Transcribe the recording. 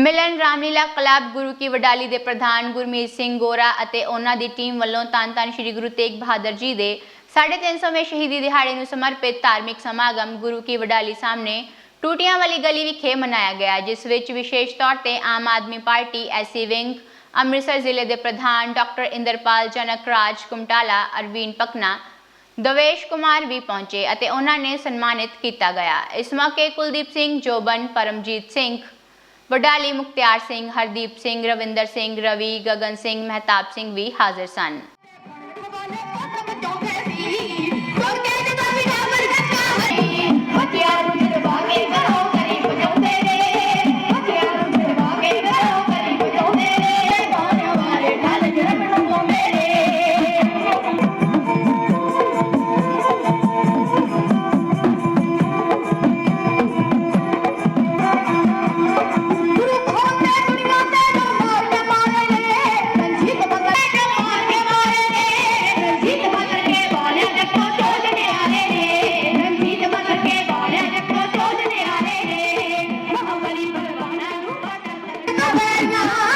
ਮਿਲਨ Ramlila club Guru Ki Wadali ਦੇ ਪ੍ਰਧਾਨ ਗੁਰਮੀਤ ਸਿੰਘ ਗੋਰਾ ਅਤੇ ਉਹਨਾਂ ਦੀ ਟੀਮ ਵੱਲੋਂ ਧੰਨ ਧੰਨ ਸ੍ਰੀ ਗੁਰੂ ਤੇਗ ਬਹਾਦਰ ਜੀ ਦੇ 350ਵੇਂ ਸ਼ਹੀਦੀ ਦਿਹਾੜੇ ਨੂੰ ਸਮਰਪਿਤ ਧਾਰਮਿਕ ਸਮਾਗਮ ਗੁਰੂ ਕੀ ਵਡਾਲੀ ਸਾਹਮਣੇ ਟੂਟੀਆਂ ਵਾਲੀ ਗਲੀ ਵਿਖੇ ਮਨਾਇਆ ਗਿਆ, ਜਿਸ ਵਿੱਚ ਵਿਸ਼ੇਸ਼ ਤੌਰ ਤੇ Aam Aadmi party SC wing, Amritsar ਜ਼ਿਲ੍ਹੇ ਦੇ ਪ੍ਰਧਾਨ ਡਾਕਟਰ ਇੰਦਰਪਾਲ ਜਨਕ, ਰਾਜ ਕੁਮਟਾਲਾ, ਅਰਵੀਨ ਪਕਨਾ ਦਵੇਸ਼ ਕੁਮਾਰ ਵੀ ਪਹੁੰਚੇ ਅਤੇ ਉਹਨਾਂ ਨੇ ਸਨਮਾਨਿਤ ਕੀਤਾ ਗਿਆ। ਇਸ ਮੌਕੇ ਕੁਲਦੀਪ ਸਿੰਘ, ਜੋਬਨ, ਪਰਮਜੀਤ ਸਿੰਘ ਵਡਾਲੀ ਮੁਖਤਿਆਰ ਸਿੰਘ, ਹਰਦੀਪ ਸਿੰਘ, ਰਵਿੰਦਰ ਸਿੰਘ, ਰਵੀ ਗਗਨ ਸਿੰਘ, ਮਹਿਤਾਬ ਸਿੰਘ ਵੀ ਹਾਜ਼ਰ ਸਨ। না